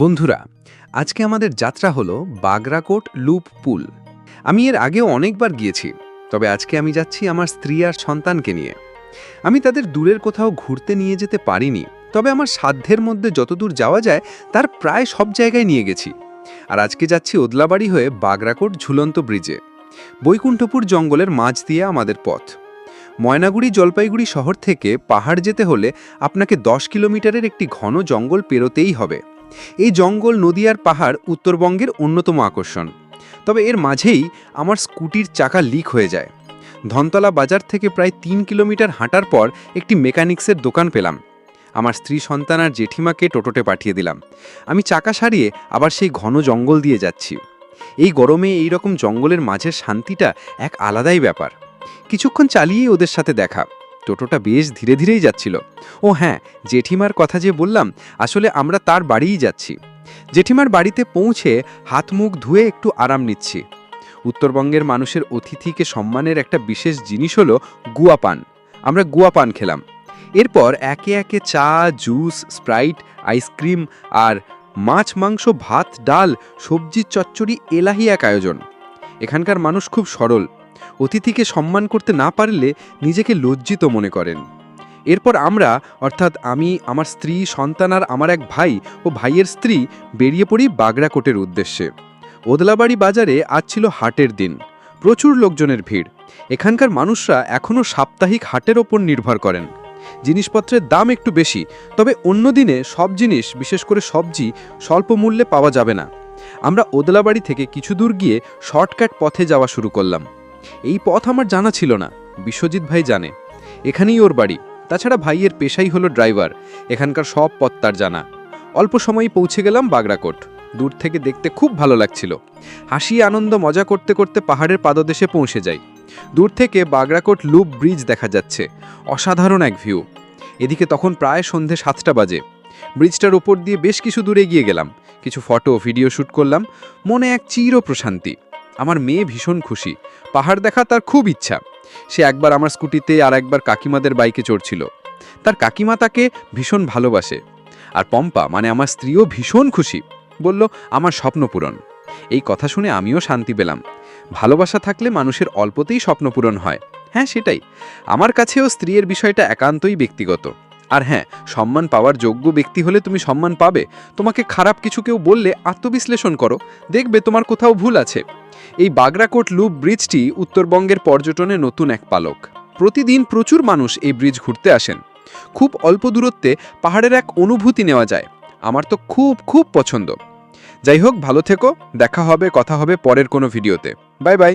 বন্ধুরা, আজকে আমাদের যাত্রা হলো বাগরাকোট লুপ পুল। আমি এর আগেও অনেকবার গিয়েছি, তবে আজকে আমি যাচ্ছি আমার স্ত্রী আর সন্তানকে নিয়ে। আমি তাদের দূরের কোথাও ঘুরতে নিয়ে যেতে পারিনি, তবে আমার সাধ্যের মধ্যে যতদূর যাওয়া যায়, তার প্রায় সব জায়গায় নিয়ে গেছি। আর আজকে যাচ্ছি ওদলাবাড়ি হয়ে বাগরাকোট ঝুলন্ত ব্রিজে, বৈকুণ্ঠপুর জঙ্গলের মাঝ দিয়ে আমাদের পথ। ময়নাগুড়ি জলপাইগুড়ি শহর থেকে পাহাড় যেতে হলে আপনাকে দশ কিলোমিটারের একটি ঘন জঙ্গল পেরোতেই হবে। এই জঙ্গল নদী আর পাহাড় উত্তরবঙ্গের অন্যতম আকর্ষণ। তবে এর মাঝেই আমার স্কুটির চাকা লিক হয়ে যায়। ধনতলা বাজার থেকে প্রায় তিন কিলোমিটার হাঁটার পর একটি মেকানিক্সের দোকান পেলাম। আমার স্ত্রী, সন্তান আর জেঠিমাকে টোটোতে পাঠিয়ে দিলাম। আমি চাকা সারিয়ে আবার সেই ঘন জঙ্গল দিয়ে যাচ্ছি। এই গরমে এই রকম জঙ্গলের মাঝের শান্তিটা এক আলাদাই ব্যাপার। কিছুক্ষণ চালিয়েই ওদের সাথে দেখা। টোটোটা বেশ ধীরে ধীরেই যাচ্ছিল। ও হ্যাঁ জেঠিমার কথা যে বললাম, আসলে আমরা তার বাড়িই যাচ্ছি। জেঠিমার বাড়িতে পৌঁছে হাত মুখ ধুয়ে একটু আরাম নিচ্ছি। উত্তরবঙ্গের মানুষের অতিথিকে সম্মানের একটা বিশেষ জিনিস হলো গুয়া পান আমরা গুয়া পান খেলাম। এরপর একে একে চা, জুস, স্প্রাইট, আইসক্রিম আর মাছ, মাংস, ভাত, ডাল, সবজি, চচ্চড়ি, এলাহি এক আয়োজন। এখানকার মানুষ খুব সরল। অতিথিকে সম্মান করতে না পারলে নিজেকে লজ্জিত মনে করেন। এরপর আমরা, অর্থাৎ আমি, আমার স্ত্রী, সন্তান আর আমার এক ভাই ও ভাইয়ের স্ত্রী বেরিয়ে পড়ি বাগড়াকোটের উদ্দেশ্যে। ওদলাবাড়ি বাজারে আজ ছিল হাটের দিন। প্রচুর লোকজনের ভিড়। এখানকার মানুষরা এখনও সাপ্তাহিক হাটের ওপর নির্ভর করেন। জিনিসপত্রের দাম একটু বেশি, তবে অন্য দিনে সব জিনিস, বিশেষ করে সবজি, স্বল্প মূল্যে পাওয়া যাবে না। আমরা ওদলাবাড়ি থেকে কিছু দূর গিয়ে শর্টকাট পথে যাওয়া শুরু করলাম। এই পথ আমার জানা ছিল না, বিশ্বজিৎ ভাই জানে। এখানেই ওর বাড়ি। তাছাড়া ভাইয়ের পেশাই হলো ড্রাইভার। এখানকার সব পথ তার জানা। অল্প সময়ই পৌঁছে গেলাম বাগড়াকোট। দূর থেকে দেখতে খুব ভালো লাগছিল। হাসি, আনন্দ, মজা করতে করতে পাহাড়ের পাদদেশে পৌঁছে যাই। দূর থেকে বাগড়াকোট লুপ ব্রিজ দেখা যাচ্ছে। অসাধারণ এক ভিউ। এদিকে তখন প্রায় সন্ধে সাতটা বাজে। ব্রিজটার উপর দিয়ে বেশ কিছু দূরে গিয়ে গেলাম। কিছু ফটো, ভিডিও শ্যুট করলাম। মনে এক চির প্রশান্তি। আমার মেয়ে ভীষণ খুশি। পাহাড় দেখা তার খুব ইচ্ছা। সে একবার আমার স্কুটিতে আর একবার কাকিমাদের বাইকে চড়ছিল। তার কাকিমা তাকে ভীষণ ভালোবাসে। আর পম্পা মানে আমার স্ত্রীও ভীষণ খুশি। বলল, আমার স্বপ্ন পূরণ। এই কথা শুনে আমিও শান্তি পেলাম। ভালোবাসা থাকলে মানুষের অল্পতেই স্বপ্ন পূরণ হয়। হ্যাঁ সেটাই। আমার কাছেও স্ত্রীর বিষয়টা একান্তই ব্যক্তিগত। আর হ্যাঁ সম্মান পাওয়ার যোগ্য ব্যক্তি হলে তুমি সম্মান পাবে। তোমাকে খারাপ কিছু কেউ বললে আত্মবিশ্লেষণ করো, দেখবে তোমার কোথাও ভুল আছে। এই বাগরাকোট লুপ ব্রিজটি উত্তরবঙ্গের পর্যটনে নতুন এক পালক। প্রতিদিন প্রচুর মানুষ এই ব্রিজ ঘুরতে আসেন। খুব অল্প দূরত্বে পাহাড়ের এক অনুভূতি নেওয়া যায়। আমার তো খুব খুব পছন্দ। যাই হোক, ভালো থেকো, দেখা হবে, কথা হবে পরের কোনো ভিডিওতে। Bye bye.